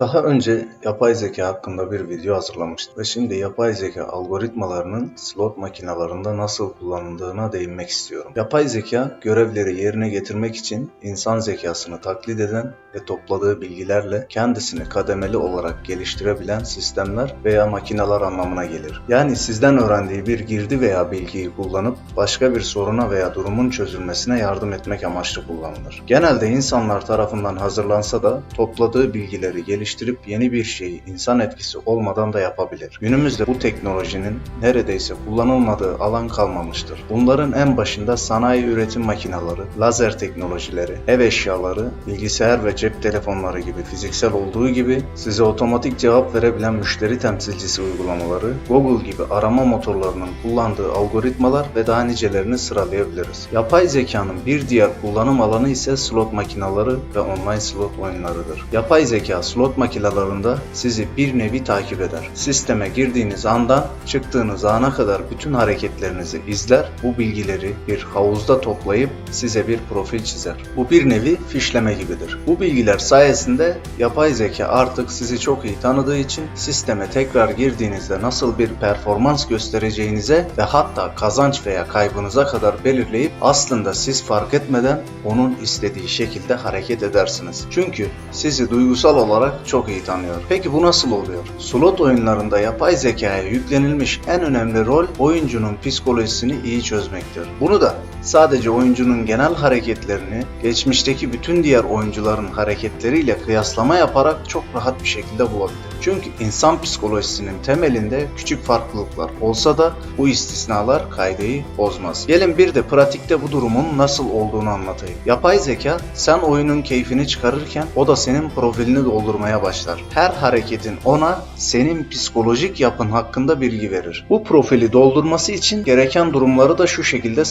Daha önce yapay zeka hakkında bir video hazırlamıştım ve şimdi yapay zeka algoritmalarının slot makinelerinde nasıl kullanıldığına değinmek istiyorum. Yapay zeka görevleri yerine getirmek için insan zekasını taklit eden ve topladığı bilgilerle kendisini kademeli olarak geliştirebilen sistemler veya makineler anlamına gelir. Yani sizden öğrendiği bir girdi veya bilgiyi kullanıp başka bir soruna veya durumun çözülmesine yardım etmek amaçlı kullanılır. Genelde insanlar tarafından hazırlansa da topladığı bilgileri geliştirip yeni bir şeyi insan etkisi olmadan da yapabilir. Günümüzde bu teknolojinin neredeyse kullanılmadığı alan kalmamıştır. Bunların en başında sanayi üretim makineleri, lazer teknolojileri, ev eşyaları, bilgisayar ve cep telefonları gibi fiziksel olduğu gibi size otomatik cevap verebilen müşteri temsilcisi uygulamaları, Google gibi arama motorlarının kullandığı algoritmalar ve daha nicelerini sıralayabiliriz. Yapay zekanın bir diğer kullanım alanı ise slot makineleri ve online slot oyunlarıdır. Yapay zeka slot makinelerinde sizi bir nevi takip eder. Sisteme girdiğiniz andan çıktığınız ana kadar bütün hareketlerinizi izler, bu bilgileri bir havuzda toplayıp size bir profil çizer. Bu bir nevi fişleme gibidir. Bu bilgiler sayesinde yapay zeka artık sizi çok iyi tanıdığı için sisteme tekrar girdiğinizde nasıl bir performans göstereceğinize ve hatta kazanç veya kaybınıza kadar belirleyip aslında siz fark etmeden onun istediği şekilde hareket edersiniz. Çünkü sizi duygusal olarak çok iyi tanıyor. Peki bu nasıl oluyor? Slot oyunlarında yapay zekaya yüklenilmiş en önemli rol oyuncunun psikolojisini iyi çözmektir. Bunu da sadece oyuncunun genel hareketlerini geçmişteki bütün diğer oyuncuların hareketleriyle kıyaslama yaparak çok rahat bir şekilde bulabilir. Çünkü insan psikolojisinin temelinde küçük farklılıklar olsa da bu istisnalar kaideyi bozmaz. Gelin bir de pratikte bu durumun nasıl olduğunu anlatayım. Yapay zeka sen oyunun keyfini çıkarırken o da senin profilini doldurmaya başlar. Her hareketin ona senin psikolojik yapın hakkında bilgi verir. Bu profili doldurması için gereken durumları da şu şekilde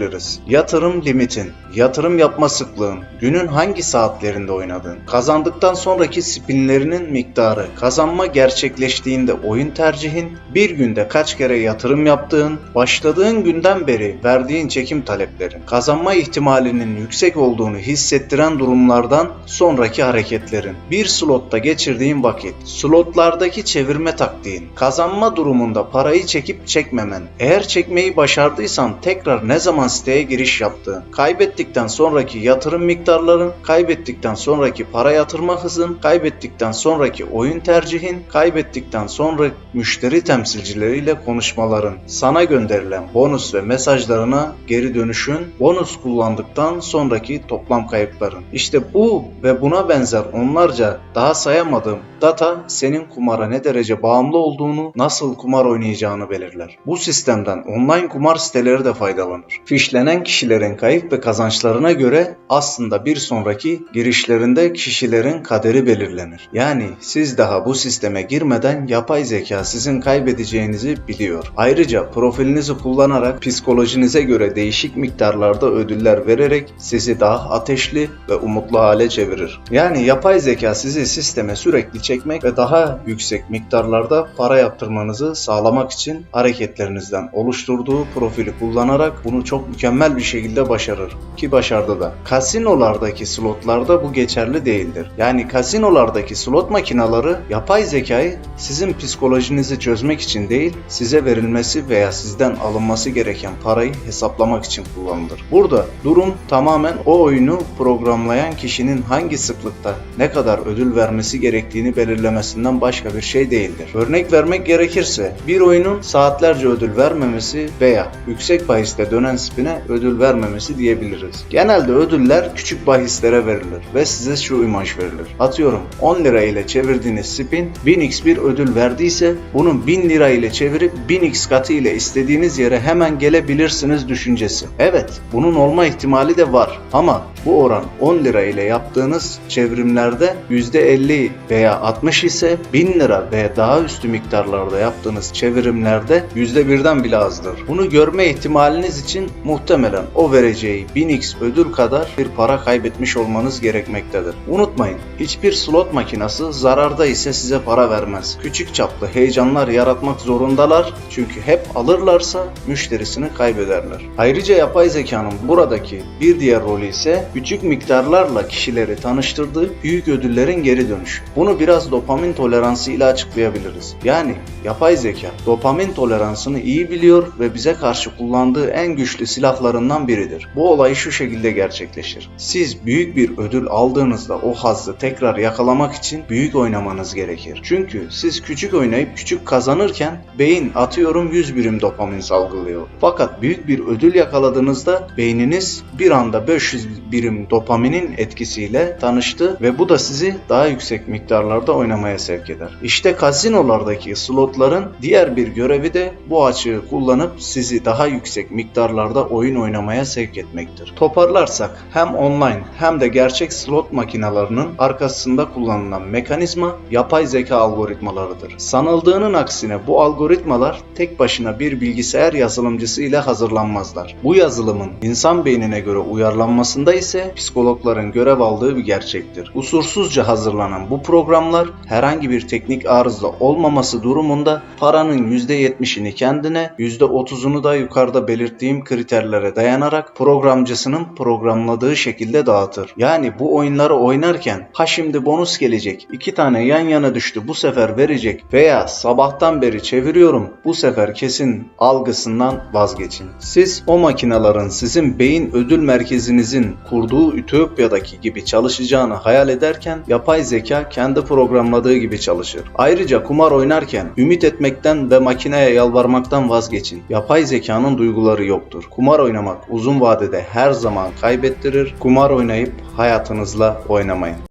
sıralayabiliriz. Yatırım limitin, yatırım yapma sıklığın, günün hangi saatlerinde oynadığın, kazandıktan sonraki spinlerinin miktarı, kazanma gerçekleştiğinde oyun tercihin, bir günde kaç kere yatırım yaptığın, başladığın günden beri verdiğin çekim taleplerin, kazanma ihtimalinin yüksek olduğunu hissettiren durumlardan sonraki hareketlerin, bir slotta geçirdiğin vakit, slotlardaki çevirme taktiğin, kazanma durumunda parayı çekip çekmemen, eğer çekmeyi başardıysan tekrar ne zaman siteye giriş yaptığın, kaybettikten sonraki yatırım miktarların, kaybettikten sonraki para yatırma hızın, kaybettikten sonraki oyun tercihin, kaybettikten sonra müşteri temsilcileriyle konuşmaların, sana gönderilen bonus ve mesajlarına geri dönüşün, bonus kullandıktan sonraki toplam kayıpların. İşte bu ve buna benzer onlarca daha sayamadığım data senin kumara ne derece bağımlı olduğunu, nasıl kumar oynayacağını belirler. Bu sistemden online kumar siteleri de faydalanır. Fişlenen kişilerin kayıp ve kazançlarına göre aslında bir sonraki girişlerinde kişilerin kaderi belirlenir. Yani siz daha bu sisteme girmeden yapay zeka sizin kaybedeceğinizi biliyor. Ayrıca profilinizi kullanarak psikolojinize göre değişik miktarlarda ödüller vererek sizi daha ateşli ve umutlu hale çevirir. Yani yapay zeka sizi sisteme sürekli çekmek ve daha yüksek miktarlarda para yaptırmanızı sağlamak için hareketlerinizden oluşturduğu profili kullanarak bunu çok mükemmel bir şekilde başarır. Ki başardı da. Kasinolardaki slotlarda bu geçerli değildir. Yani kasinolardaki slot makineleri yapay zekayı sizin psikolojinizi çözmek için değil, size verilmesi veya sizden alınması gereken parayı hesaplamak için kullanılır. Burada durum tamamen o oyunu programlayan kişinin hangi sıklıkta ne kadar ödül vermesi gerektiğini belirlemesinden başka bir şey değildir. Örnek vermek gerekirse bir oyunun saatlerce ödül vermemesi veya yüksek bahiste dönen spine ödül vermemesi diyebiliriz. Genelde ödüller küçük bahislere verilir ve size şu imaj verilir. Atıyorum 10 lira ile çevirdiğiniz spin 1000x bir ödül verdiyse bunun 1000 lira ile çevirip 1000x katı ile istediğiniz yere hemen gelebilirsiniz düşüncesi. Evet bunun olma ihtimali de var ama bu oran 10 lira ile yaptığınız çevrimlerde %50 veya 60 ise 1000 lira ve daha üstü miktarlarda yaptığınız çevirimlerde %1'den bile azdır. Bunu görme ihtimaliniz için muhtemelen o vereceği 1000x ödül kadar bir para kaybetmiş olmanız gerekmektedir. Unutmayın, hiçbir slot makinası zararda ise size para vermez. Küçük çaplı heyecanlar yaratmak zorundalar çünkü hep alırlarsa müşterisini kaybederler. Ayrıca yapay zekanın buradaki bir diğer rolü ise küçük miktarlarla kişileri tanıştırdığı büyük ödüllerin geri dönüşü. Bunu biraz dopamin toleransı ile açıklayabiliriz. Yani yapay zeka dopamin toleransını iyi biliyor ve bize karşı kullandığı en güçlü silahlarından biridir. Bu olay şu şekilde gerçekleşir. Siz büyük bir ödül aldığınızda o hazzı tekrar yakalamak için büyük oynamanız gerekir. Çünkü siz küçük oynayıp küçük kazanırken beyin atıyorum 100 birim dopamin salgılıyor. Fakat büyük bir ödül yakaladığınızda beyniniz bir anda 500 birim dopaminin etkisiyle tanıştı ve bu da sizi daha yüksek miktarlarda oynamaya sevk eder. İşte kazinolardaki slotların diğer bir görevi de bu açığı kullanıp sizi daha yüksek miktarlarda oyun oynamaya sevk etmektir. Toparlarsak hem online hem de gerçek slot makinalarının arkasında kullanılan mekanizma yapay zeka algoritmalarıdır. Sanıldığının aksine bu algoritmalar tek başına bir bilgisayar yazılımcısı ile hazırlanmazlar. Bu yazılımın insan beynine göre uyarlanmasında ise psikologların görev aldığı bir gerçektir. Usursuzca hazırlanan bu programlar herhangi bir teknik arıza olmaması durumunda paranın %70'ini kendine, %30'unu da yukarıda belirttiğim kriterlere dayanarak programcısının programladığı şekilde dağıtır. Yani bu oyunları oynarken ha şimdi bonus gelecek, iki tane yan yana düştü bu sefer verecek veya sabahtan beri çeviriyorum bu sefer kesin algısından vazgeçin. Siz o makinaların sizin beyin ödül merkezinizin kurduğu Ütopya'daki gibi çalışacağını hayal ederken yapay zeka kendi programladığı gibi çalışır. Ayrıca kumar oynarken ümit etmekten ve makineye yalvarmaktan vazgeçin. Yapay zekanın duyguları yoktur. Kumar oynamak uzun vadede her zaman kaybettirir. Kumar oynayıp hayatınızla oynamayın.